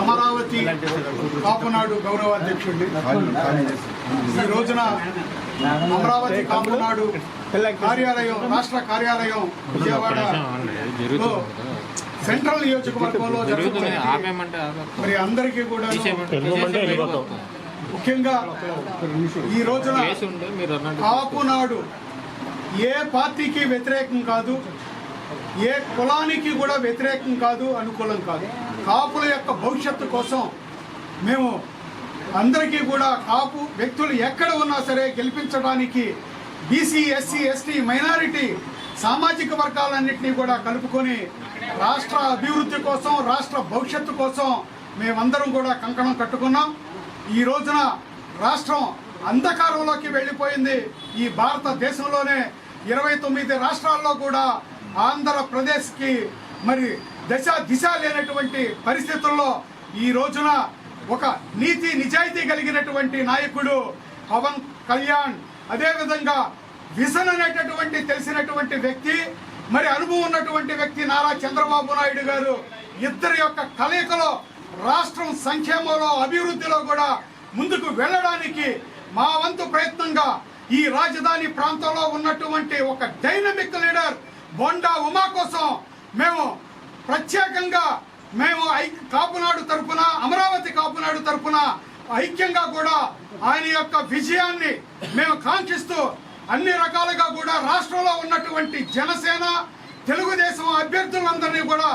అమరావతి కాపునాడు గౌరవ అధ్యక్షుడి ఈ రోజున అమరావతి కాపునాడు కార్యాలయం రాష్ట్ర కార్యాలయం విజయవాడ సెంట్రల్ నియోజకవర్గంలో జరుగుతుంది. మరి అందరికీ కూడా ముఖ్యంగా ఈ రోజున కాపునాడు ఏ పార్టీకి వ్యతిరేకం కాదు ఏ కులానికి కూడా వ్యతిరేకం కాదు అనుకూలం కాదు. కాపుల యొక్క భవిష్యత్తు కోసం మేము అందరికీ కూడా కాపు వ్యక్తులు ఎక్కడ ఉన్నా సరే గెలిపించడానికి బీసీ ఎస్సీ ఎస్టీ మైనారిటీ సామాజిక వర్గాలన్నింటినీ కూడా కలుపుకొని రాష్ట్ర అభివృద్ధి కోసం రాష్ట్ర భవిష్యత్తు కోసం మేమందరం కూడా కంకణం కట్టుకున్నాం. ఈ రోజున రాష్ట్రం అంధకారంలోకి వెళ్ళిపోయింది. ఈ భారతదేశంలోనే ఇరవై తొమ్మిది రాష్ట్రాల్లో కూడా ఆంధ్రప్రదేశ్కి మరి దశ దిశ లేనటువంటి పరిస్థితుల్లో ఈ రోజున ఒక నీతి నిజాయితీ కలిగినటువంటి నాయకుడు పవన్ కళ్యాణ్ అదేవిధంగా విజన్ అనేటటువంటి తెలిసినటువంటి వ్యక్తి మరి అనుభవం ఉన్నటువంటి వ్యక్తి నారా చంద్రబాబు నాయుడు గారు ఇద్దరి యొక్క కలయికలో రాష్ట్రం సంక్షేమంలో అభివృద్ధిలో కూడా ముందుకు వెళ్ళడానికి మా వంతు ప్రయత్నంగా ఈ రాజధాని ప్రాంతంలో ఉన్నటువంటి ఒక డైనమిక్ లీడర్ బొండా ఉమా కోసం మేము ప్రత్యేకంగా మేము ఐ- కాపునాడు తరపున అమరావతి కాపునాడు తరపున ఐక్యంగా కూడా ఆయన యొక్క విజయాన్ని మేము కాంక్షిస్తూ అన్ని రకాలుగా కూడా రాష్ట్రంలో ఉన్నటువంటి జనసేన తెలుగుదేశం అభ్యర్థులందరినీ కూడా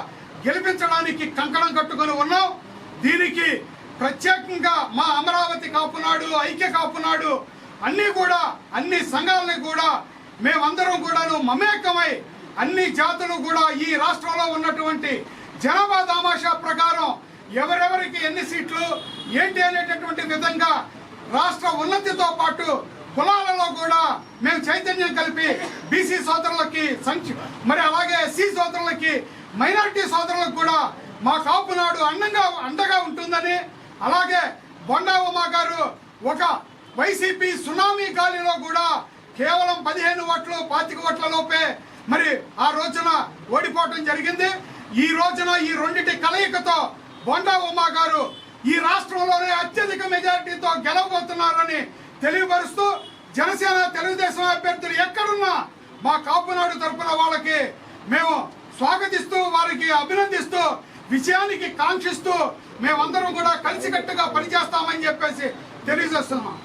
గెలిపించడానికి కంకణం కట్టుకొని ఉన్నాం. దీనికి ప్రత్యేకంగా మా అమరావతి కాపునాడు ఐక్య కాపునాడు అన్నీ కూడా అన్ని సంఘాలని కూడా మేమందరం కూడాను మమేకమై అన్ని జాతులు కూడా ఈ జనాభా దామాషా ప్రకారం ఎవరెవరికి ఎన్ని సీట్లు ఏంటి అనేటటువంటి విధంగా రాష్ట్ర ఉన్నతితో పాటు కులాలలో కూడా మేము చైతన్యం కలిపి బీసీ సోదరులకి సంక్ష మరి అలాగే ఎస్సీ సోదరులకి మైనారిటీ సోదరులకు కూడా మా కాపునాడు అండంగా అండగా ఉంటుందని అలాగే బొండా ఉమా గారు ఒక వైసీపీ సునామీ గాలిలో కూడా కేవలం పదిహేను ఓట్లు పాతిక ఓట్ల లోపే మరి ఆ రోజున ఓడిపోవటం జరిగింది. ఈ రోజున ఈ రెండింటి కలయికతో బొండా ఉమా గారు ఈ రాష్ట్రంలోనే అత్యధిక మెజారిటీతో గెలవబోతున్నారని తెలియపరుస్తూ జనసేన తెలుగుదేశం అభ్యర్థులు ఎక్కడున్నా మా కాపునాడు తరపున వాళ్ళకి మేము స్వాగతిస్తూ వారికి అభినందిస్తూ విజయానికి కాంక్షిస్తూ మేమందరం కూడా కలిసికట్టుగా పనిచేస్తామని చెప్పేసి తెలియజేస్తున్నాం.